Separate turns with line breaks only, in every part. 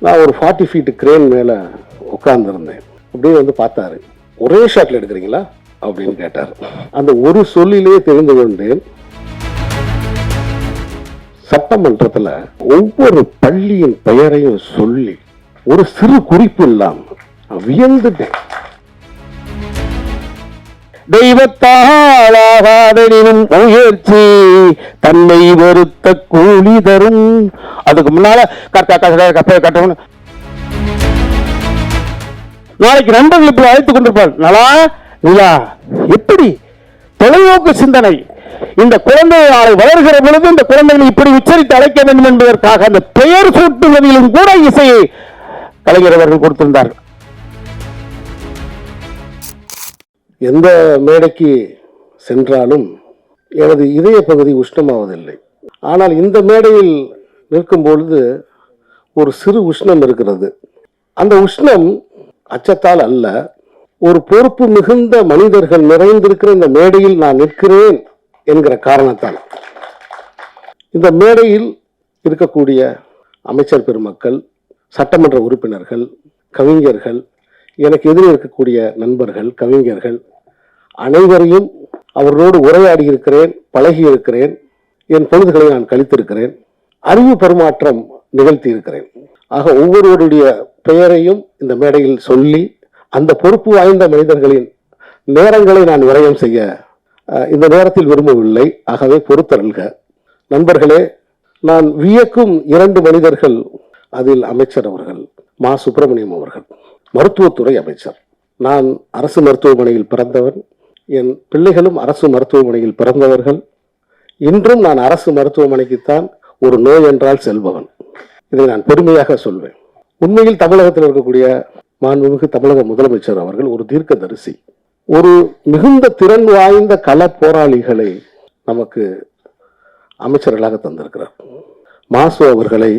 நான் ஒரு forty feet crane மேலே உட்காந்துருந்தேன் அப்படியே வந்து பார்த்தாரு. ஒரே ஷாட்டில் எடுக்கிறீங்களா? அப்படின்னு கேட்டார். அந்த ஒரு சொல்லிலே தெரிந்து கொண்டேன். சட்டமன்றத்தில் ஒவ்வொரு பள்ளியின் பெயரையும் சொல்லி ஒரு சிறு குறிப்பு இல்லாமல் வியந்துட்டேன். தெய்வத்தாளாகாதனினும் முயற்சி தன்னை வெறுத்த கூலி தரும். அதுக்கு முன்னால கட்ட கட்ட கப்பை கட்டணும் நாளைக்கு நண்பர்கள் இப்படி அழைத்துக் கொண்டிருப்பார் நலா நிலா எப்படி? தொலைநோக்கு சிந்தனை. இந்த குழந்தை நாளை வளர்கிற பொழுது இந்த குழந்தைகளை இப்படி உச்சரித்து அழைக்க வேண்டும் என்பதற்காக அந்த பெயர் சூட்டுவதிலும் கூட இசையை கலைஞர் அவர்கள் கொடுத்திருந்தார் எந்த மேடைக்கு சென்றாலும் எனது இதய பகுதி உஷ்ணமாவதில்லை. ஆனால் இந்த மேடையில் நிற்கும் பொழுது ஒரு சிறு உஷ்ணம் இருக்கிறது. அந்த உஷ்ணம் அச்சத்தால் அல்ல ஒரு பொறுப்பு மிகுந்த மனிதர்கள் நிறைந்திருக்கிற இந்த மேடையில் நான் நிற்கிறேன் என்கிற காரணத்தால். இந்த மேடையில் இருக்கக்கூடிய அமைச்சர் பெருமக்கள் சட்டமன்ற உறுப்பினர்கள் கவிஞர்கள் எனக்கு எதிரே இருக்கக்கூடிய நண்பர்கள் கவிஞர்கள் அனைவரையும் அவர்களோடு உரையாடி இருக்கிறேன் பழகி இருக்கிறேன் என் பொழுதுகளை நான் கழித்திருக்கிறேன் அறிவு பரிமாற்றம் நிகழ்த்தி இருக்கிறேன் ஆக ஒவ்வொருவருடைய பெயரையும் இந்த மேடையில் சொல்லி அந்த பொறுப்பு வாய்ந்த மனிதர்களின் நேரங்களை நான் விரயம் செய்ய இந்த நேரத்தில் விரும்பவில்லை. ஆகவே பொறுத்தருள்க. நண்பர்களே நான் வியக்கும் இரண்டு மனிதர்கள் அதில் அமைச்சர் அவர்கள் மா. சுப்பிரமணியம் அவர்கள் மருத்துவத்துறை அமைச்சர். நான் அரசு மருத்துவமனையில் பிறந்தவன். என் பிள்ளைகளும் அரசு மருத்துவமனையில் பிறந்தவர்கள். இன்றும் நான் அரசு மருத்துவமனைக்குத்தான் ஒரு நோய் என்றால் செல்பவன். இதை நான் பெருமையாக சொல்வேன். உண்மையில் தமிழகத்தில் இருக்கக்கூடிய மாண்புமிகு தமிழக முதலமைச்சர் அவர்கள் ஒரு தீர்க்கதரிசி. ஒரு மிகுந்த திறன் வாய்ந்த கள போராளிகளை நமக்கு அமைச்சர்களாக தந்திருக்கிறார். மாசு அவர்களை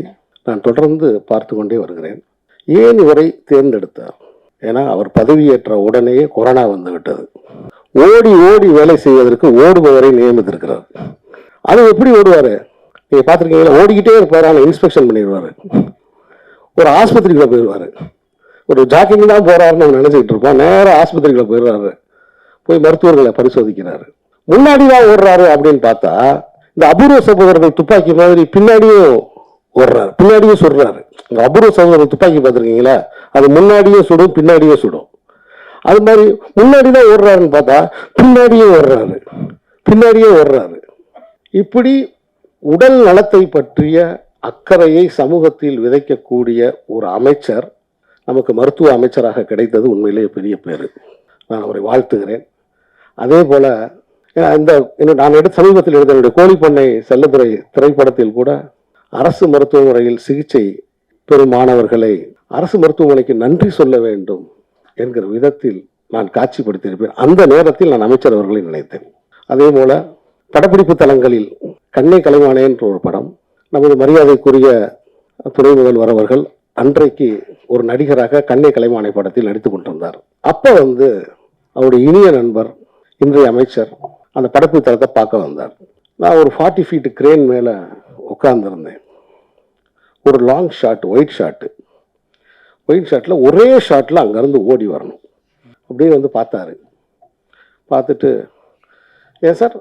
நான் தொடர்ந்து பார்த்து கொண்டே வருகிறேன். ஏன் இவரை தேர்ந்தெடுத்தார்? ஏன்னா அவர் பதவியேற்ற உடனேயே கொரோனா வந்துவிட்டது ஓடி ஓடி வேலை செய்வதற்கு ஓடுபவரை நியமித்திருக்கிறார். அது எப்படி ஓடுவாரு? நீங்கள் பார்த்துருக்கீங்களா? ஓடிக்கிட்டே இருப்பார் ஆனால் இன்ஸ்பெக்ஷன் பண்ணிடுவாரு. ஒரு ஆஸ்பத்திரிக்குள்ளே போயிடுவாரு. ஒரு ஜாக்கிங் தான் போகிறாருன்னு நம்ம நினைச்சிட்டு இருப்போம். ஆஸ்பத்திரிக்குள்ளே ஆஸ்பத்திரிக்குள்ள போயிடுறாரு. போய் மருத்துவர்களை பரிசோதிக்கிறாரு. முன்னாடி தான் ஓடுறாரு அப்படின்னு பார்த்தா இந்த அபூர்வ சகோதரர்கள் துப்பாக்கி மாதிரி பின்னாடியும் ஓடுறாரு. பின்னாடியும் சுடுறாரு. இந்த அபூர்வ சகோதரர் துப்பாக்கி பார்த்துருக்கீங்களா? அது முன்னாடியே சுடும் பின்னாடியே சுடும். அது மாதிரி முன்னாடி தான் ஓடுறாருன்னு பார்த்தா பின்னாடியே ஓடுறாரு. பின்னாடியே ஓடுறாரு. இப்படி உடல் நலத்தை பற்றிய அக்கறையை சமூகத்தில் விதைக்கக்கூடிய ஒரு அமைச்சர் நமக்கு மருத்துவ அமைச்சராக கிடைத்தது உண்மையிலேயே பெரிய பேர். நான் அவரை வாழ்த்துகிறேன். அதே போல இந்த நான் எடுத்த சமீபத்தில் எடுத்த என்னுடைய கோழிப்பண்ணை செல்லதுறை திரைப்படத்தில் கூட அரசு மருத்துவமனையில் சிகிச்சை பெறும் மாணவர்களை அரசு மருத்துவமனைக்கு நன்றி சொல்ல வேண்டும். என்கிற விதத்தில் நான் காட்சிப்படுத்தியிருப்பேன். அந்த நேரத்தில் நான் அமைச்சர் அவர்களை நினைத்தேன். அதே போல படப்பிடிப்பு தளங்களில் கண்ணை கலைவானே என்ற ஒரு படம் நமது மரியாதைக்குரிய துணை முதல்வர் அவர்கள் அன்றைக்கு ஒரு நடிகராக கண்ணை கலைமானை படத்தில் நடித்துக் கொண்டிருந்தார். அப்போ வந்து அவருடைய இனிய நண்பர் இன்றைய அமைச்சர் அந்த படப்பு தளத்தை பார்க்க வந்தார். நான் ஒரு ஃபார்ட்டி ஃபீட் கிரேன் மேலே உட்கார்ந்துருந்தேன். ஒரு long shot wide shot wide ஷாட்டில் ஒரே ஷாட்டில் அங்கேருந்து ஓடி வரணும். அப்படியே வந்து பார்த்தாரு. பார்த்துட்டு ஏன் சார்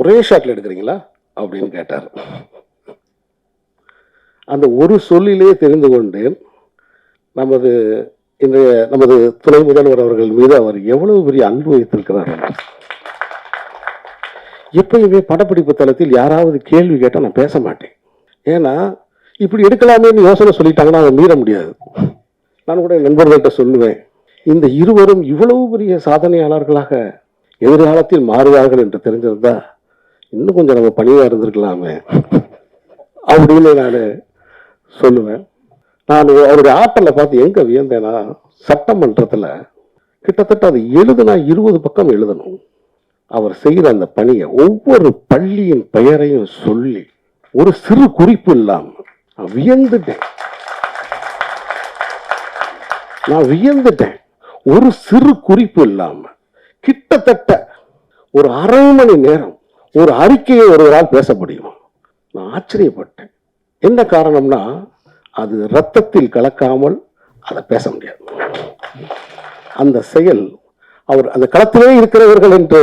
ஒரே ஷாட்டில் எடுக்கிறீங்களா? அப்படின்னு கேட்டார். அந்த ஒரு சொல்லிலே தெரிந்து கொண்டேன். நமது இன்றைய நமது துணை முதல்வர் அவர்கள் மீது அவர் எவ்வளவு பெரிய அன்பு வைத்திருக்கிறார். எப்பயுமே படப்பிடிப்பு தளத்தில் யாராவது கேள்வி கேட்டால் நான் பேச மாட்டேன். ஏன்னா இப்படி எடுக்கலாமேன்னு யோசனை சொல்லிட்டாங்கன்னா அதை மீற முடியாது. நான் கூட என் நண்பர்கள்ட்ட சொல்லுவேன் இந்த இருவரும் இவ்வளவு பெரிய சாதனையாளர்களாக எதிர்காலத்தில் மாறுவார்கள் என்று தெரிஞ்சிருந்தா இன்னும் கொஞ்சம் நம்ம பணியாக இருந்திருக்கலாமே. அப்படின்னு நான் சொல்லுவேன். நான் அவருடைய ஆற்றலை பார்த்து எங்கே வியந்தேன்னா சட்டமன்றத்தில் கிட்டத்தட்ட அது எழுதுனா இருபது பக்கம் எழுதணும். அவர் செய்கிற அந்த பணியை ஒவ்வொரு பள்ளியின் பெயரையும் சொல்லி ஒரு சிறு குறிப்பு இல்லாமல் வியந்துட்டேன். நான் வியந்துட்டேன். ஒரு சிறு குறிப்பு இல்லாம கிட்டத்தட்ட ஒரு அரை மணி நேரம் ஒரு அறிக்கையை ஒருவரால் பேச முடியும்? நான் ஆச்சரியப்பட்டேன். என்ன காரணம்னா அது ரத்தத்தில் கலக்காமல் அதை பேச முடியாது. அந்த செயல் அவர் அந்த களத்திலே இருக்கிறவர்கள் என்று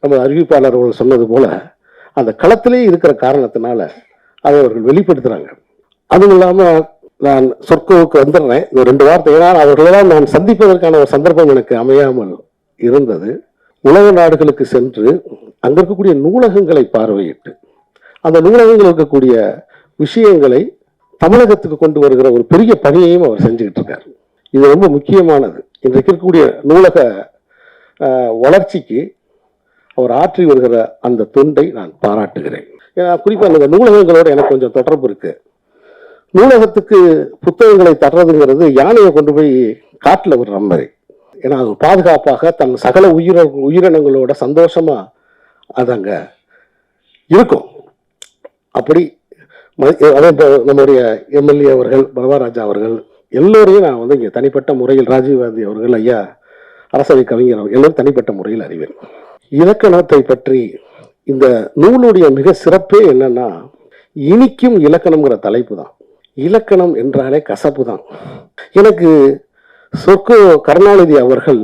நமது அறிவிப்பாளர் அவர்கள் சொன்னது போல அந்த களத்திலே இருக்கிற காரணத்தினால அதை அவர்கள் வெளிப்படுத்துறாங்க. அதுவும் இல்லாமல் நான் சொற்கோவுக்கு வந்துடுறேன். இந்த ரெண்டு வார்த்தை ஏன்னா அவர்களெல்லாம் நான் சந்திப்பதற்கான ஒரு சந்தர்ப்பம் எனக்கு அமையாமல் இருந்தது. உலக நாடுகளுக்கு சென்று அங்கே இருக்கக்கூடிய நூலகங்களை பார்வையிட்டு அந்த நூலகங்கள் இருக்கக்கூடிய விஷயங்களை தமிழகத்துக்கு கொண்டு வருகிற ஒரு பெரிய பணியையும் அவர் செஞ்சுக்கிட்டு இருக்கார். இது ரொம்ப முக்கியமானது. இன்றைக்கு இருக்கக்கூடிய நூலக வளர்ச்சிக்கு அவர் ஆற்றி வருகிற அந்த தொண்டை நான் பாராட்டுகிறேன். ஏன்னா குறிப்பாக அந்த நூலகங்களோட எனக்கு கொஞ்சம் தொடர்பு இருக்குது நூலகத்துக்கு புத்தகங்களை தர்றதுங்கிறது யானையை கொண்டு போய் காட்டில் விடுற மாதிரி. ஏன்னா அது பாதுகாப்பாக தன் சகல உயிர உயிரினங்களோட சந்தோஷமாக அது அங்கே இருக்கும். அப்படி அதே நம்முடைய எம்எல்ஏ அவர்கள் பகவராஜா அவர்கள் எல்லோரையும் நான் வந்து இங்கே தனிப்பட்ட முறையில் ராஜீவ்காந்தி அவர்கள் ஐயா அரசவை கவிஞர் அவர்கள் எல்லோரும் தனிப்பட்ட முறையில் அறிவேன். இலக்கணத்தை பற்றி இந்த நூலுடைய மிக சிறப்பே என்னன்னா இனிக்கும் இலக்கணம்ங்கிற தலைப்பு தான். இலக்கணம் என்றாலே கசப்பு தான் எனக்கு சொற்கு கருணாநிதி அவர்கள்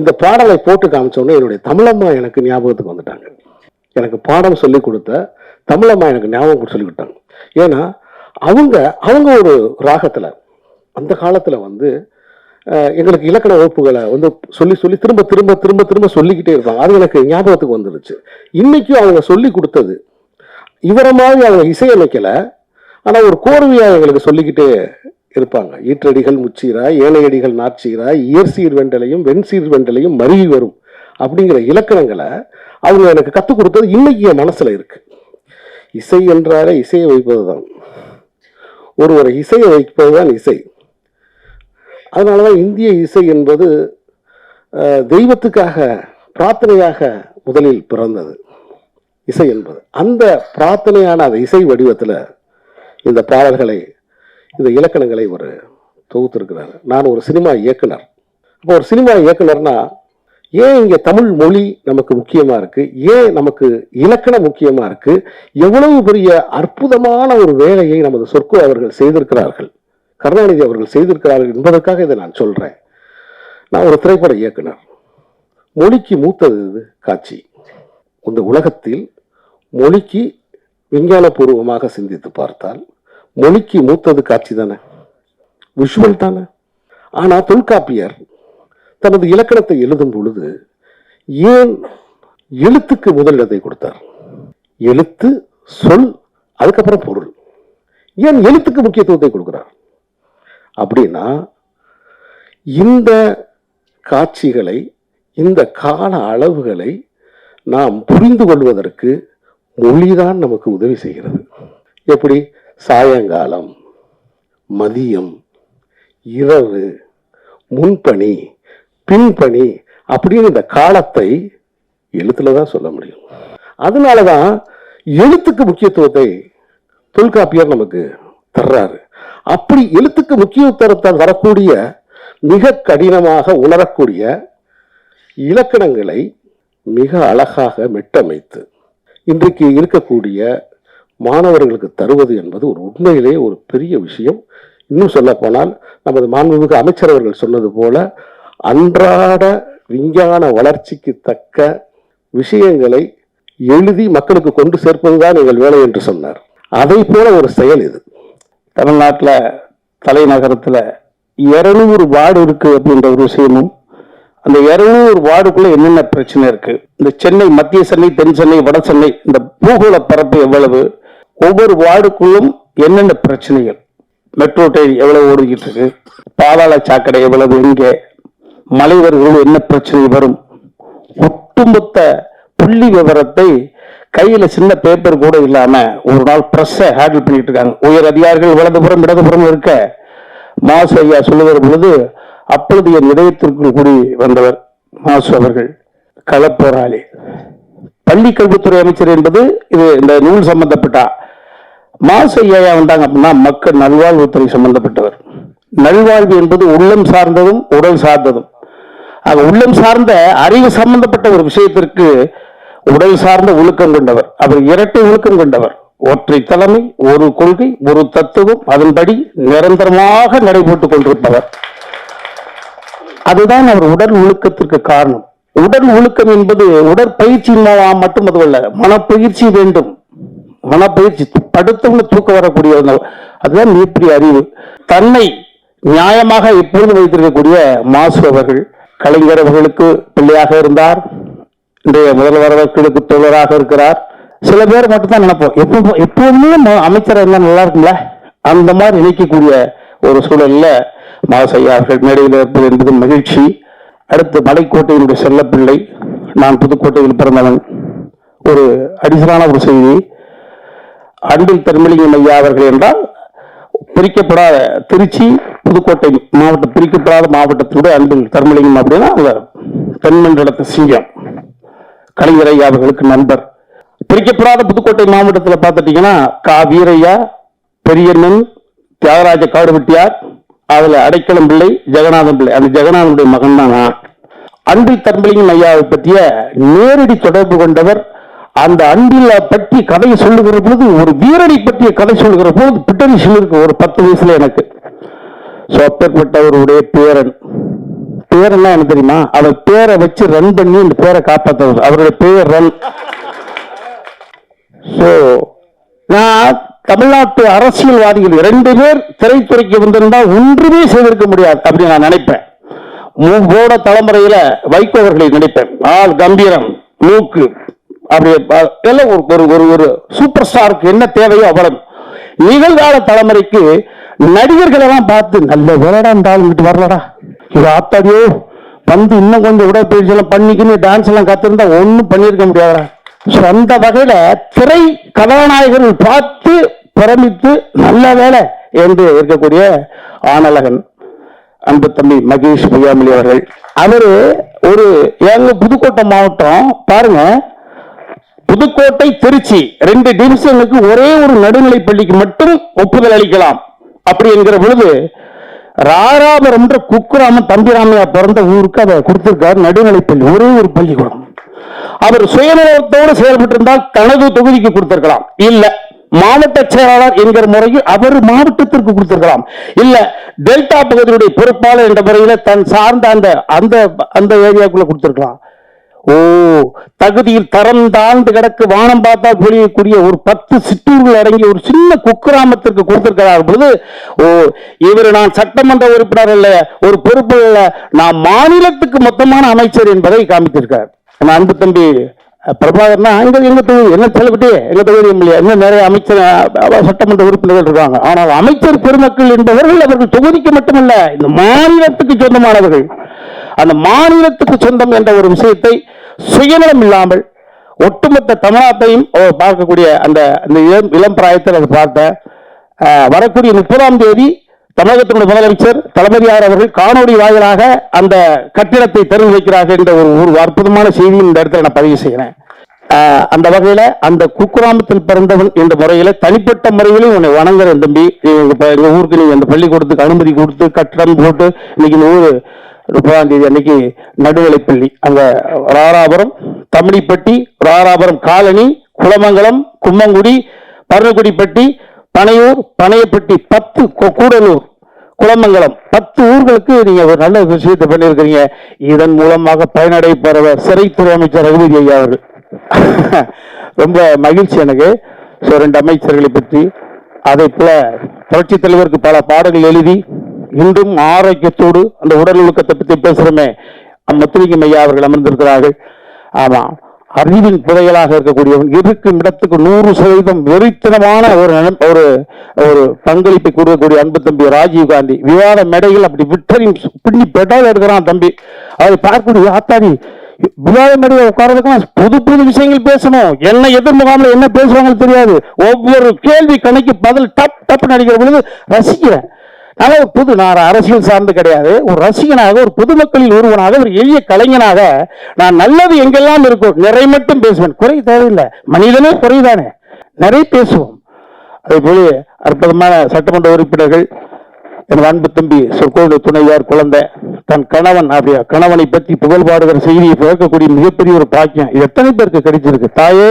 இந்த பாடலை போட்டு காமிச்சோடனே என்னுடைய தமிழம்மா எனக்கு ஞாபகத்துக்கு வந்துட்டாங்க. எனக்கு பாடம் சொல்லி கொடுத்த தமிழம்மா எனக்கு ஞாபகம் சொல்லி கொடுத்தாங்க. ஏன்னா அவங்க அவங்க ஒரு ராகத்தில் அந்த காலத்தில் வந்து எங்களுக்கு இலக்கண வகுப்புகளை வந்து சொல்லி சொல்லி திரும்ப திரும்ப திரும்ப திரும்ப சொல்லிக்கிட்டே இருப்பாங்க. அது எனக்கு ஞாபகத்துக்கு வந்துருச்சு. இன்னைக்கும் அவங்க சொல்லி கொடுத்தது இவரை மாதிரி அவங்க இசையமைக்கலை ஆனால் ஒரு கோர்வையாக எங்களுக்கு சொல்லிக்கிட்டே இருப்பாங்க. ஈற்றடிகள் முச்சீராய் ஏழையடிகள் நாட்சீராய் இயற்சீர் வெண்டலையும் வெண்சீர் வெண்டலையும் மருகி வரும் அப்படிங்கிற இலக்கணங்களை அவங்க எனக்கு கற்றுக் கொடுத்தது இன்னைக்கு என் மனசில் இருக்கு. இசை என்றாலே இசையை வைப்பதுதான். ஒருவர் இசையை வைப்பதுதான் இசை. அதனால தான் இந்திய இசை என்பது தெய்வத்துக்காக பிரார்த்தனையாக முதலில் பிறந்தது. இசை என்பது. அந்த பிரார்த்தனையான அந்த இசை வடிவத்தில் இந்த பாடல்களை இந்த இலக்கணங்களை ஒரு தொகுத்திருக்கிறார். நான் ஒரு சினிமா இயக்குனர். அப்போ ஒரு சினிமா இயக்குனர்னா ஏன் இங்கே தமிழ் மொழி நமக்கு முக்கியமாக இருக்குது ஏன் நமக்கு இலக்கணம் முக்கியமாக இருக்குது எவ்வளவு பெரிய அற்புதமான ஒரு வேலையை நமது சொற்கோ அவர்கள் செய்திருக்கிறார்கள். கருணாநிதி அவர்கள் செய்திருக்கிறார்கள் என்பதற்காக இதை நான் சொல்கிறேன் நான் ஒரு திரைப்பட இயக்குனர். மொழிக்கு மூத்தது இது காட்சி. இந்த உலகத்தில் மொழிக்கு விஞ்ஞானபூர்வமாக சிந்தித்து பார்த்தால் மொழிக்கு மூத்தது காட்சி தானே? விஷுவல் தானே? ஆனால் தொல்காப்பியர் தனது இலக்கணத்தை எழுதும் பொழுது ஏன் எழுத்துக்கு முதலிடத்தை கொடுத்தார்? எழுத்து சொல் அதுக்கப்புறம் பொருள். ஏன் எழுத்துக்கு முக்கியத்துவத்தை கொடுக்கிறார்? அப்படின்னா இந்த காட்சிகளை இந்த கால அளவுகளை நாம் புரிந்து கொள்வதற்கு மொழிதான் நமக்கு உதவி செய்கிறது. எப்படி? சாயங்காலம் மதியம் இரவு முன்பணி பின்பணி அப்படின்னு இந்த காலத்தை எழுத்துல தான் சொல்ல முடியும். அதனால தான் எழுத்துக்கு முக்கியத்துவத்தை தொல்காப்பியர் நமக்கு தர்றாரு. அப்படி எழுத்துக்கு முக்கியத்துவத்தை வரக்கூடிய மிக கடினமாக உணரக்கூடிய இலக்கணங்களை மிக அழகாக மெட்டமைத்து இன்றைக்கு இருக்கக்கூடிய மாணவர்களுக்கு தருவது என்பது ஒரு உண்மையிலேயே ஒரு பெரிய விஷயம். இன்னும் சொல்லப்போனால் நமது மாண்புமிகு அமைச்சர் அவர்கள் சொன்னது போல அன்றாட விஞ்ஞான வளர்ச்சிக்கு தக்க விஷயங்களை எழுதி மக்களுக்கு கொண்டு சேர்ப்பதுதான் எங்கள் வேலை என்று சொன்னார். அதை போல ஒரு செயல் இது.
தமிழ்நாட்டில் தலைநகரத்தில் இரநூறு வார்டு இருக்கு அப்படின்ற ஒரு விஷயமும் அந்த இரநூறு வார்டுக்குள்ள என்னென்ன பிரச்சனை இருக்கு? இந்த சென்னை மத்திய சென்னை தென் சென்னை வட சென்னை இந்த பூகோள பரப்பு எவ்வளவு? ஒவ்வொரு வார்டுக்குள்ளும் என்னென்ன பிரச்சனைகள்? மெட்ரோ ட்ரெயின் எவ்வளவு ஓடிக்கிட்டு இருக்கு பாதாள சாக்கடை எவ்வளவு எங்கே? மலைவர்களும் என்ன பிரச்சனை வரும்? ஒட்டுமொத்த புள்ளி விவரத்தை கையில சின்ன பேப்பர் கூட இல்லாம ஒரு நாள் பிரஸ்ஸை ஹேண்டில் பண்ணிட்டு இருக்காங்க. உயர் அதிகாரிகள் வலதுபுறம் இடதுபுறம் இருக்க மாசு ஐயா சொல்லுகிற பொழுது அப்பொழுது என் இதயத்திற்குள் கூடி வந்தவர் மாசு அவர்கள். களப்போராளி. பள்ளி கல்வித்துறை அமைச்சர் என்பது இது இந்த நூல் சம்பந்தப்பட்ட மாசு ஐயா வந்தாங்க அப்படின்னா மக்கள் நல்வாழ்வுத்துறை சம்பந்தப்பட்டவர். நல்வாழ்வு என்பது உள்ளம் சார்ந்ததும் உடல் சார்ந்ததும். ஆக உள்ளம் சார்ந்த அறிவு சம்பந்தப்பட்ட ஒரு விஷயத்திற்கு உடல் சார்ந்த ஒழுக்கம் கொண்டவர். அவர் இரட்டை ஒழுக்கம் கொண்டவர். ஒற்றை தலைமை ஒரு கொள்கை ஒரு தத்துவம் அதன்படி நிரந்தரமாக நடைபெற்றுக் கொண்டிருப்பவர். அதுதான் அவர் உடல் ஒழுக்கத்திற்கு காரணம். உடல் ஒழுக்கம் என்பது உடற்பயிற்சி மூலம் மட்டும் அதுவல்ல மனப்பயிற்சி வேண்டும். மனப்பயிற்சி படுத்தவங்க தூக்கம் வரக்கூடியவங்க அதுதான் மிகப்பெரிய அறிவு. தன்னை நியாயமாக எப்பொழுது வைத்திருக்கக்கூடிய மாசு அவர்கள் கலைஞர் அவர்களுக்கு பிள்ளையாக இருந்தார் இன்றைய முதல்வர் அவர்களுக்கு தோழராக இருக்கிறார். சில பேர் மட்டும்தான் நினைப்போம் எப்போ எப்போதுமே அமைச்சர் இருந்தால் நல்லா இருக்கும்ல? அந்த மாதிரி நினைக்கக்கூடிய ஒரு சூழல்ல மாசையா அவர்கள் மேடையில் இருப்பது என்பது மகிழ்ச்சி. அடுத்து மலைக்கோட்டையினுடைய செல்லப்பிள்ளை நான் புதுக்கோட்டையில் பிறந்தவன். ஒரு அடிசலான ஒரு செய்தி. அன்பில் திருமலிங்கம் ஐயா அவர்கள் என்றால் பிரிக்கப்படாத திருச்சி புதுக்கோட்டை மாவட்டம் பிரிக்கப்படாத மாவட்டத்தினுடைய அன்பில் தர்மலிங்கம் அப்படின்னா அவங்க தென்மண்டலத்து சிங்கம். கலைஞர் ஐயா அவர்களுக்கு நண்பர். பிரிக்கப்படாத புதுக்கோட்டை மாவட்டத்தில் பார்த்துட்டீங்கன்னா கா. வீரையா பெரியண்ணன் தியாகராஜ காடுவெட்டியார் அதில் அடைக்கலம் பிள்ளை ஜெகநாதன் பிள்ளை. அந்த ஜெகநாதனுடைய மகன் தான் அன்பில் தர்மலிங்கம் ஐயாவை பற்றிய நேரடி தொடர்பு கொண்டவர் அந்த அன்பில் பற்றி கதையை சொல்லுகிற பொழுது ஒரு வீரனை பற்றிய கதை சொல்லுகிற பொழுது பிட்டரி சொல்லிருக்கு ஒரு பத்து வயசுல எனக்கு. ஸோ அப்பேற்பட்டவருடைய பேரன். பேரன்னா என்ன தெரியுமா? அவர் பேரை வச்சு ரன் பண்ணி இந்த பேரை காப்பாற்றவர் அவருடைய பேர் ரன் ஸோ நான் தமிழ்நாட்டு அரசியல்வாதிகள் இரண்டு பேர் திரைத்துறைக்கு வந்திருந்தா ஒன்றுமே செய்திருக்க முடியாது அப்படின்னு நான் நினைப்பேன். மூவோட தலைமுறையில வைகோ அவர்களை நினைப்பேன். ஆள் கம்பீரம் மூக்கு. அப்படி எல்லாம் ஒரு ஒரு ஒரு சூப்பர் ஸ்டாருக்கு என்ன தேவையோ அவ்வளவு. நிகழ்கால தலைமுறைக்கு நடிகர்கள் எல்லாம் பார்த்து நல்ல வேலைடா இந்த ஆள் இங்கிட்டு வரலடா. இது ஆத்தாடியோ வந்து இன்னும் கொஞ்சம் உடற்பயிற்சி எல்லாம் பண்ணிக்கின்னு டான்ஸ் எல்லாம் கத்திருந்தா ஒன்றும் பண்ணியிருக்க முடியாதா ஸோ அந்த வகையில திரை கதாநாயகர்கள் பார்த்து பிரமித்து நல்ல வேலை என்று இருக்கக்கூடிய ஆனலகன் அன்பு தம்பி மகேஷ் பொய்யாமலி அவர்கள். அவரு ஒரு எங்க புதுக்கோட்டை மாவட்டம் பாருங்க புதுக்கோட்டை திருச்சி ரெண்டு டிவிஷனுக்கு ஒரே ஒரு நடுநிலை பள்ளிக்கு மட்டும் ஒப்புதல் அளிக்கலாம். அப்படி என்கிற பொழுது ராராபுரம்ன்ற குக்குராம தம்பிராமையா பிறந்த ஊருக்கு அதை கொடுத்திருக்காரு நடுநிலை பள்ளி ஒரே ஒரு பள்ளிக்கூடம். அவர் சுயநலத்தோடு செயல்பட்டிருந்தால் தனது தொகுதிக்கு கொடுத்திருக்கலாம். இல்ல மாவட்ட செயலாளர் என்கிற முறையில் அவர் மாவட்டத்திற்கு கொடுத்திருக்கலாம். இல்ல டெல்டா பகுதியுடைய பொறுப்பாளர் என்ற முறையில தன் சார்ந்த அந்த அந்த அந்த ஏரியாக்குள்ள கொடுத்திருக்கலாம். ஓ தகுதியில் தரம் தாழ்ந்து கிடக்கு வானம் பார்த்தா பொழியக்கூடிய ஒரு பத்து சிற்றூர்கள் அடங்கிய ஒரு சின்ன குக்கிராமத்திற்கு கொடுத்திருக்கிறார் பொழுது ஓ இவர் நான் சட்டமன்ற உறுப்பினர் அல்ல ஒரு பொறுப்பு அல்ல நான் மாநிலத்துக்கு மொத்தமான அமைச்சர் என்பதை காமித்திருக்கார் அன்பு தம்பி பிரபாகர்னா எங்க எங்க தொகுதி என்ன செலவிட்டு எங்க தொகுதி இல்லையா இன்னும் நிறைய அமைச்சர் சட்டமன்ற உறுப்பினர்கள் இருக்காங்க. ஆனால் அமைச்சர் பெருமக்கள் என்பவர்கள் அவர்கள் தொகுதிக்கு மட்டுமல்ல இந்த மாநிலத்துக்கு சொந்தமானவர்கள். அந்த மாநிலத்துக்கு சொந்தம் என்ற ஒரு விஷயத்தை சுயநலம் இல்லாமல் ஒட்டுமொத்த தமிழ்நாட்டையும் பார்க்கக்கூடிய அந்த அந்த இளம் இளம் பிராயத்தில் அதை பார்த்தேன் வரக்கூடிய முப்பதாம் தேதி தமிழகத்தினுடைய முதலமைச்சர் தளபதியார் அவர்கள் காணொலி வாயிலாக அந்த கட்டிடத்தை திறந்து வைக்கிறார்கள் என்ற ஒரு ஒரு அற்புதமான செய்தி இந்த இடத்துல நான் பதிவு செய்கிறேன். அந்த வகையில அந்த குக்கிராமத்தில் பிறந்தவன் என்ற முறையில தனிப்பட்ட முறையிலும் உன்னை வணங்குறேன் தம்பி எங்க ஊருக்கு நீங்க அந்த பள்ளிக்கூடத்துக்கு அனுமதி கொடுத்து கட்டடம் போட்டு இன்னைக்கு இந்த ஊர் முப்பதாம் தேதி அன்னைக்கு நடுநிலைப்பள்ளி. அங்க ராராபுரம் தமிழிப்பட்டி ராராபுரம் காலனி குளமங்கலம் கும்மங்குடி பர்ணகுடிப்பட்டி பனையூர் பனையப்பட்டி பத்து கொ- கூடலூர் குளமங்கலம் பத்து ஊர்களுக்கு நீங்க ஒரு நல்ல விஷயத்தை பண்ணியிருக்கிறீங்க. இதன் மூலமாக பயனடை பெறவர் சிறைத்துறை அமைச்சர் ரகுபதி ஐயா அவர்கள். ரொம்ப மகிழ்ச்சி எனக்கு. ஸோ ரெண்டு அமைச்சர்களை பற்றி அதே போல புரட்சித் தலைவருக்கு பல பாடல்கள் எழுதி இன்றும் ஆரோக்கியத்தோடு அந்த உடல் ஒழுக்கத்தை பற்றி பேசுகிறோமே முத்துலிங்கம் ஐயா அவர்கள் அமர்ந்திருக்கிறார்கள். ஆமாம் அறிவின் புதையலாக இருக்கக்கூடியவன் இருக்கும் இடத்துக்கு நூறு சதவீதம் வெறித்தனமான ஒரு ஒரு ஒரு பங்களிப்பை கொடுக்கக்கூடிய அன்பு தம்பி ராஜீவ் காந்தி. விவாத மேடையில் அப்படி விட்டரையும் பின்னி பெட்டால் எடுக்கிறான் தம்பி. அதை பார்க்கக்கூடிய ஆத்தாடி விவாத மேடையில் உட்காரதுக்கெல்லாம் புது புது விஷயங்கள் பேசணும். என்ன எதிர் முகாமில் என்ன பேசுவாங்கன்னு தெரியாது. ஒவ்வொரு கேள்வி கணக்கு பதில் டப் டப் நடிக்கிற பொழுது ரசிக்கிறேன். நான் ஒரு புது நான் அரசியல் சார்ந்து கிடையாது. ஒரு ரசிகனாக ஒரு பொதுமக்களில் ஒருவனாக ஒரு எளிய கலைஞனாக நான் நல்லது எங்கெல்லாம் இருக்கும் நிறை மட்டும் பேசுவேன். குறை தேவையில்லை. மனிதனே குறைதானே நிறைய பேசுவோம். அதே போல அற்புதமான சட்டமன்ற உறுப்பினர்கள் என் அன்பு தம்பி சொற்கோடு துணைவார் குழந்தை தன் கணவன் அப்படியா கணவனை பற்றி புகழ் பாடுகிற செய்தியை பிறக்கக்கூடிய மிகப்பெரிய ஒரு பாக்கியம். இது எத்தனை பேருக்கு கிடைச்சிருக்கு? தாயே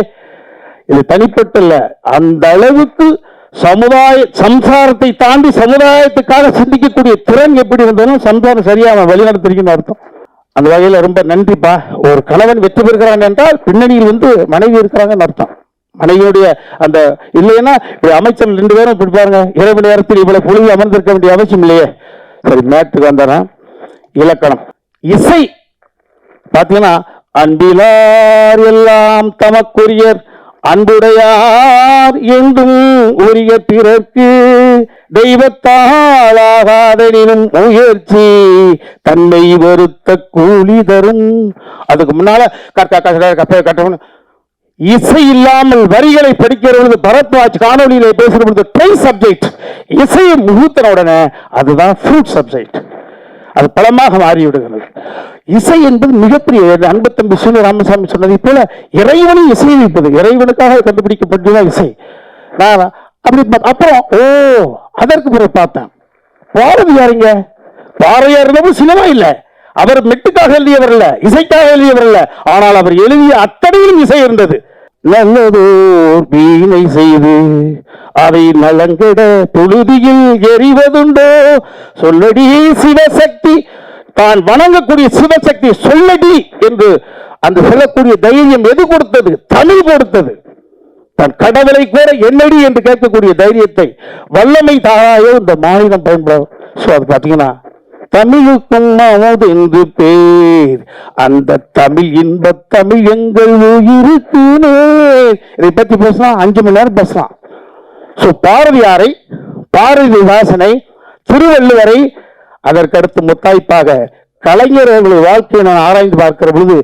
இது தனிப்பட்ட அந்த அளவுக்கு சமுதாய சம்சாரத்தை தாண்டி சமுதாயத்துக்காக சிந்திக்கக்கூடிய திறன் எப்படி இருந்தாலும் சம்சாரம் சரியா அவன் வழிநடத்திருக்குன்னு அர்த்தம். அந்த வகையில் ரொம்ப நன்றிப்பா. ஒரு கணவன் வெற்றி பெறுகிறான் என்றால் பின்னணியில் வந்து மனைவி இருக்கிறாங்கன்னு அர்த்தம். மனைவியுடைய அந்த இல்லைன்னா இப்படி அமைச்சர் ரெண்டு பேரும் இப்படி பாருங்க இரவு நேரத்தில் இவ்வளவு பொழுது அமர்ந்திருக்க வேண்டிய அவசியம் இல்லையே. சரி மேட்டுக்கு வந்தேன்? இலக்கணம். இசை. பார்த்தீங்கன்னா அன்பிலார் எல்லாம் தமக்குரியர். அன்புடையார் என்றும் உரிய பிறர்க்கு தெய்வத்தால் ஆகாதனினும் முயற்சி தன்னை வருத்த கூலி தரும். அதுக்கு முன்னால கட்டணும் இசை இல்லாமல் வரிகளை படிக்கிற பொழுது பரத்வாஜ் காணொலியில பேசுற பொழுது ட்ரை சப்ஜெக்ட் இசையை முகூத்தின உடனே அதுதான் ஃப்ரூட் சப்ஜெக்ட் அது பலமாக மாறிவிடுகிறது. இசை என்பது மிகப்பெரிய அன்பு தம்பி சூரிய ராமசாமி சொன்னதை போல இறைவனை இசை வைப்பது. இறைவனுக்காக கண்டுபிடிக்கப்பட்டதுதான் இசை? நான் அப்படி அப்புறம் ஓ அதற்கு பிறகு பார்த்தேன். பாரதியாருங்க பாரதியார் இருந்தவும் சினிமா இல்லை. அவர் மெட்டுக்காக எழுதியவர் இல்லை இசைக்காக எழுதியவர் இல்லை. ஆனால் அவர் எழுதிய அத்தனையிலும் இசை இருந்தது. நல்லதோர் வீணை செய்து அதை நலங்கிட தொழுதியில் எறிவதுண்டோ சொல்லடி சிவசக்தி தான் வணங்கக்கூடிய சிவசக்தி சொல்லடி என்று அந்த சொல்லக்கூடிய தைரியம் எது கொடுத்தது? தமிழ் கொடுத்தது. தன் கடவுளை கூட என்னடி என்று கேட்கக்கூடிய தைரியத்தை வல்லமை தாராயோ இந்த மாநிலம் பயன்படும். ஸோ அது பார்த்தீங்கன்னா தமிழுக்கும் அமுது என்று பேர். அந்த தமிழ் இன்ப தமிழ் எங்கள் உயிருக்கு நேர் இதை பத்தி பேசலாம் அஞ்சு மணி நேரம் பேசலாம். ஸோ பாரதியாரை பாரதிதாசனை திருவள்ளுவரை அதற்கடுத்து முத்தாய்ப்பாக கலைஞர் அவர்களுடைய வாழ்க்கையை நான் ஆராய்ந்து பார்க்கிற பொழுது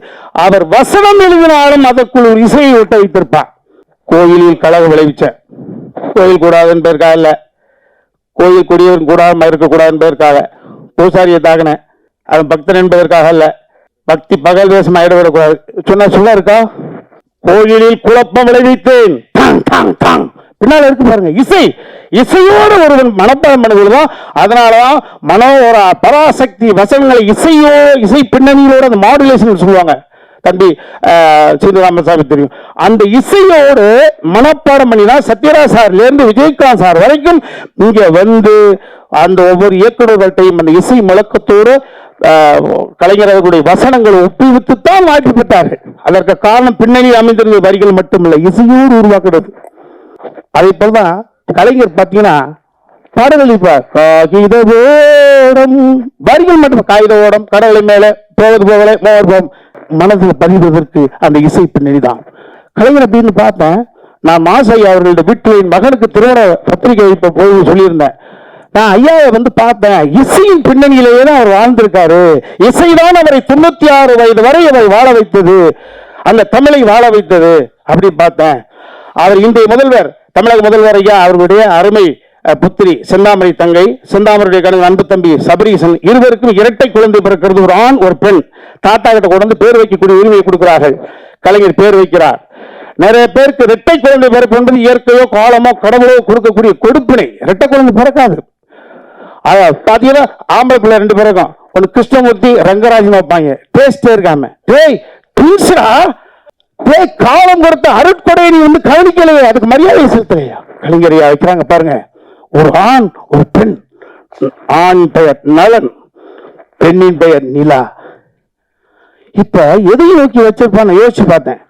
அவர் வசனம் எழுதினாலும் அதற்குள் ஒரு இசையை விட்டு வைத்திருப்பார். கோயிலில் கழக விளைவிச்ச. கோயில் கூடாதுன்னு பேருக்காக இல்லை. கோயில் கொடியவன் கூடாமல் இருக்கக்கூடாதுன்னு பேருக்காக. பூசாரியை தாக்கினேன். அவன் பக்தன் என்பதற்காக அல்ல. பக்தி பகல் வேஷம் ஆயிடவிடக்கூடாது சொன்ன சொல்ல இருக்கா? கோயிலில் குழப்பம் விளைவித்தேன். பின்னால் பின்னால இருக்கு பாருங்க இசை. இசையோடு ஒருவன் மனப்பாடம் பண்ணுவதுதான் அதனாலதான் மனோர பராசக்தி வசனங்களை இசையோ இசை பின்னணியோட அந்த மாடுலேஷன் சொல்லுவாங்க. தம்பி அஹ், தெரியும். அந்த இசையோடு மனப்பாடம் பண்ணினா சத்யராஜ் சார்லேருந்து விஜயகாந்த் சார் வரைக்கும் இங்கே வந்து அந்த ஒவ்வொரு இயக்குநர்கள்ட்டையும் அந்த இசை முழக்கத்தோடு அஹ், கலைஞர் அவர்களுடைய வசனங்களை ஒப்புவித்து தான் மாற்றிவிட்டார்கள் அதற்கு காரணம் பின்னணி அமைந்திருந்த வரிகள் மட்டுமில்லை இசையோடு உருவாக்குறது அதே போலதான் கலைஞர் பார்த்தீங்கன்னா பாடல்கள் இப்ப காகித ஓடம் வரிகள் மட்டும் காகித ஓடம் கடவுளை மேல போவது போகலை மோர் மனதில் பதிவதற்கு அந்த இசை பின்னணி தான் கலைஞர் அப்படின்னு பார்த்தேன் நான் மாசை அவர்களோட வீட்டில் மகனுக்கு திருமண பத்திரிகை வைப்ப போய் சொல்லியிருந்தேன். நான் ஐயாவை வந்து பார்த்தேன். இசையின் பின்னணியிலேயே தான் அவர் வாழ்ந்திருக்காரு. இசைதான் அவரை தொண்ணூத்தி ஆறு வயது வரை அவரை வாழ வைத்தது. அந்த தமிழை வாழ வைத்தது அப்படி பார்த்தேன். அவர் இன்றைய முதல்வர் தமிழக முதல்வர் ஐயா அவர்களுடைய அருமை புத்திரி செந்தாமரை தங்கை செந்தாமரையுடைய கணவன் அன்பு தம்பி சபரீசன் இருவருக்கும் இரட்டை குழந்தை பிறக்கிறது. ஒரு ஆண் ஒரு பெண். தாத்தா கிட்ட கொண்டு பேர் வைக்கக்கூடிய உரிமையை கொடுக்கிறார்கள். கலைஞர் பேர் வைக்கிறார். நிறைய பேருக்கு இரட்டை குழந்தை பிறப்பு என்பது இயற்கையோ காலமோ கடவுளோ கொடுக்கக்கூடிய கொடுப்பினை இரட்டை குழந்தை பிறக்காது. பாத்தீங்கன்னா ஆம்பளை பிள்ளை ரெண்டு பேருக்கும் ஒன்னு கிருஷ்ணமூர்த்தி ரங்கராஜன் வைப்பாங்க. டேஸ்டே இருக்காம. டேய் ட்வின்ஸ்டா டேய் காலம் கொடுத்த அருட்கொடையை நீ வந்து கவனிக்கலையே. அதுக்கு மரியாதை செலுத்தலையா கலைஞரையா வைக்கிறாங்க பாருங்க. ஒரு ஆண் ஒரு பெண். ஆண் பெயர் நலன் பெண்ணின் பெயர் நிலா. இப்ப எதையும் நோக்கி வச்சிருப்பான்னு யோசிச்சு பார்த்தேன்.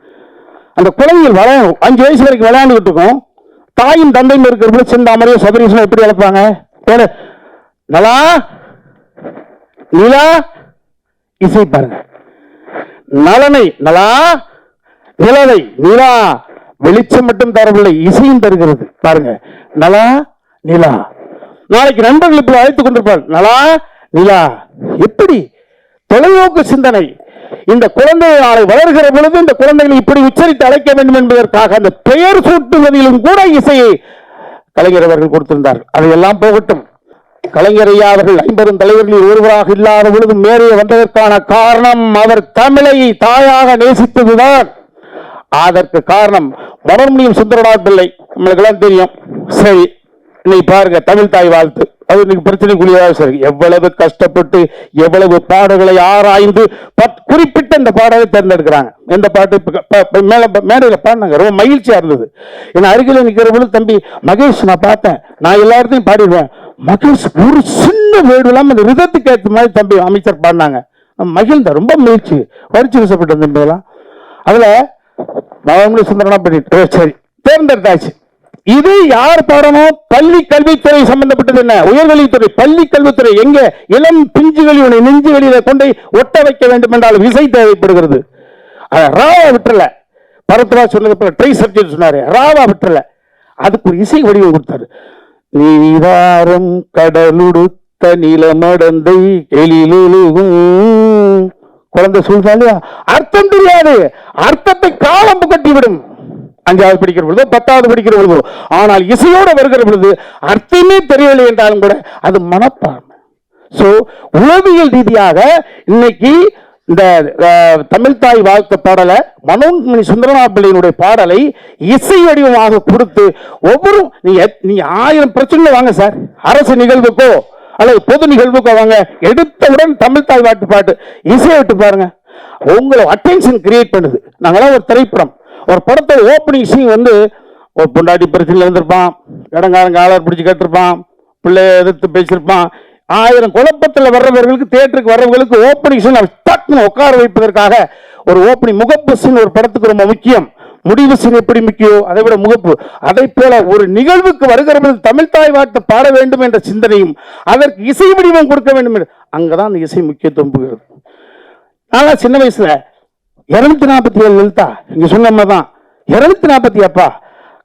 அந்த குழந்தைகள் விளையாடும் அஞ்சு வயசு வரைக்கும் விளையாண்டுகிட்டு இருக்கும். தாயும் தந்தையும் இருக்கிற சிந்தாமரையும் சபரீசனும் எப்படி இழப்பாங்க? நலா நிலா இசை பாருங்க. நலனை நலா நிலவை நிலா? வெளிச்சம் மட்டும் தரவில்லை இசையும் தருகிறது. பாருங்க. நலா நிலா? நாளைக்கு நண்பர்கள் இப்படி அழைத்துக் கொண்டிருப்பார் நலா நிலா? எப்படி? தொலைநோக்கு சிந்தனை. இந்த குழந்தை நாளை வளர்கிற பொழுது இந்த குழந்தைகளை இப்படி உச்சரித்து அழைக்க வேண்டும் என்பதற்காக அந்த பெயர் சூட்டுவதிலும் கூட இசையை கலைஞர் அவர்கள் கொடுத்திருந்தார் அதையெல்லாம் போகட்டும். கலைஞரையா அவர்கள் ஐம்பெரும் தலைவர்களில் ஒருவராக இல்லாத பொழுது மேலே வந்ததற்கான காரணம் அவர் தமிழை தாயாக நேசித்ததுதான். அதற்கு காரணம் மனோன்மணியம் சுந்தரநாத் பிள்ளை. நம்மளுக்கெல்லாம் தெரியும். சரி இன்னைக்கு பாருங்க தமிழ் தாய் வாழ்த்து. அது இன்னைக்கு பிரச்சனைக்குரியதாக சரி. எவ்வளவு கஷ்டப்பட்டு எவ்வளவு பாடல்களை ஆராய்ந்து பத்- குறிப்பிட்ட இந்த பாடலை தேர்ந்தெடுக்கிறாங்க. எந்த பாட்டு இப்ப மேல பாடினாங்க. ரொம்ப மகிழ்ச்சியா இருந்தது. என் அருகில் நிற்கிற பொழுது தம்பி மகேஷ் நான் பார்த்தேன். நான் எல்லா இடத்தையும் பாடிடுவேன். மகேஷ் ஒரு சின்ன வேடு இல்லாமல் அந்த ரிதத்துக்கு ஏற்ற மாதிரி தம்பி அமைச்சர் பாடினாங்க மகிழ்ந்த ரொம்ப மகிழ்ச்சி. வரிச்சு வசப்பட்ட தம்பி அதில் அதுல சுந்தரனா பண்ணிட்டு சரி. தேர்ந்தெடுத்தாச்சு. இது யார் பாடணும் பள்ளி கல்வித்துறை சம்பந்தப்பட்டது என்ன? உயர்கல்வித்துறை பள்ளி கல்வித்துறை எங்க? இளம் பிஞ்சுகளினுடைய நெஞ்சு வெளியில கொண்டு ஒட்ட வைக்க வேண்டும் என்றால் விசை தேவைப்படுகிறது. ராவா விட்டுறல. பரத்ரா சொன்னது போல ட்ரை சப்ஜெக்ட் சொன்னாரு. ராவா விட்டுல அதுக்கு ஒரு இசை வடிவம் கொடுத்தாரு. நீதாரம் கடலுடுத்த நிலமடந்தை எழிலொழுகும் குழந்தை சொல்றா அர்த்தம் தெரியாது அர்த்தத்தை காலம் கட்டிவிடும் அஞ்சாவது படிக்கிற பொழுது பத்தாவது படிக்கிற பொழுது ஆனால் இசையோடு வருகிற பொழுது அர்த்தமே தெரியவில்லை என்றாலும் கூட அது மனப்பான்மை ஸோ உளவியல் ரீதியாக இன்னைக்கு இந்த தமிழ்தாய் வாழ்த்து பாடலை மனோன்மணி சுந்தரனா பிள்ளையினுடைய பாடலை இசை வடிவமாக கொடுத்து ஒவ்வொரு நீங்க நீ ஆயிரம் பிரச்சனை வாங்க சார். அரசு நிகழ்வுக்கோ அல்லது பொது நிகழ்வுக்கோ வாங்க. எடுத்தவுடன் தமிழ்தாய் வாழ்த்து பாட்டு இசையை விட்டு பாருங்க. உங்களை அட்டென்ஷன் கிரியேட் பண்ணுது. நாங்களாம் ஒரு திரைப்படம். ஒரு படத்தோட ஓப்பனிங் சீன் வந்து ஒரு பொண்டாட்டி பிரச்சனையில் இருந்திருப்பான். இடங்காரங்க ஆளர் பிடிச்சி கட்டிருப்பான். பிள்ளைய எதிர்த்து பேசியிருப்பான். ஆயிரம் குழப்பத்தில் வர்றவர்களுக்கு தியேட்டருக்கு வர்றவங்களுக்கு ஓப்பனிங் டக்குன்னு உட்கார வைப்பதற்காக ஒரு ஓப்பனிங் முகப்பு சீன் ஒரு படத்துக்கு ரொம்ப முக்கியம். முடிவு சீன் எப்படி முக்கியம்? அதை விட முகப்பு. அதை போல ஒரு நிகழ்வுக்கு வருகிறவர்கள் தமிழ் தாய் வாழ்த்து பாட வேண்டும் என்ற சிந்தனையும் அதற்கு இசை வடிவம் கொடுக்க வேண்டும் என்று அங்கதான் அந்த இசை முக்கியத்துவம் போகிறது ஆனால் சின்ன வயசுல இருநூத்தி நாற்பத்தி ஏழு எழுத்தா இங்க சொன்ன தான் இருநூத்தி நாற்பத்தி அப்பா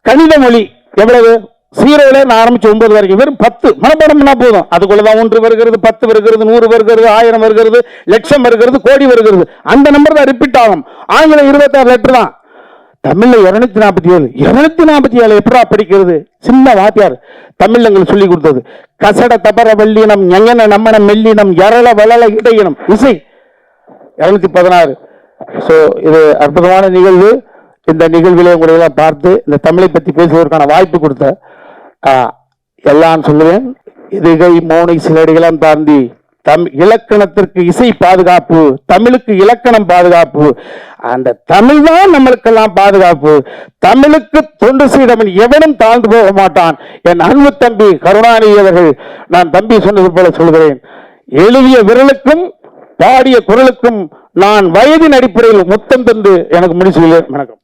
கணித மொழி எவ்வளவு? சீரோல நான் ஆரம்பிச்சு ஒன்பது வரைக்கும் வெறும் பத்து. மனப்படம் பண்ணா போதும். அதுக்குள்ளதான் ஒன்று வருகிறது பத்து வருகிறது நூறு வருகிறது ஆயிரம் வருகிறது லட்சம் வருகிறது கோடி வருகிறது. அந்த நம்பர் தான் ரிப்பீட் ஆகும். ஆங்கில இருபத்தாறு லெட்டர் தான். தமிழ்ல இருநூத்தி நாற்பத்தி ஏழு இருநூத்தி நாற்பத்தி ஏழு எப்படா படிக்கிறது? சின்ன வாத்தியார் தமிழ் எங்களுக்கு சொல்லி கொடுத்தது. கசட தபர வெள்ளினம் ஞங்கன நம்மன மெல்லினம் எரள வளல இடையினம். இசை. இருநூத்தி பதினாறு. ஸோ இது அற்புதமான நிகழ்வு. இந்த நிகழ்விலே உங்களை எல்லாம் பார்த்து இந்த தமிழை பற்றி பேசுவதற்கான வாய்ப்பு கொடுத்தேன் எல்லாம் சொல்லுவேன். இதுகை மோனை சிலடிகளும் தாண்டி தம் இலக்கணத்திற்கு இசை பாதுகாப்பு தமிழுக்கு இலக்கணம் பாதுகாப்பு. அந்த தமிழ் தான் நம்மளுக்கெல்லாம் பாதுகாப்பு. தமிழுக்கு தொண்டு செய்தவன் எவனும் தாழ்ந்து போக மாட்டான். என் அன்பு தம்பி கருணாநிதி அவர்கள் நான் தம்பி சொன்னது போல சொல்கிறேன். எழுதிய விரலுக்கும் பாடிய குரலுக்கும் நான் வயதின் அடிப்படையில் முத்தம் தந்து எனக்கு முடிச்சு வணக்கம்.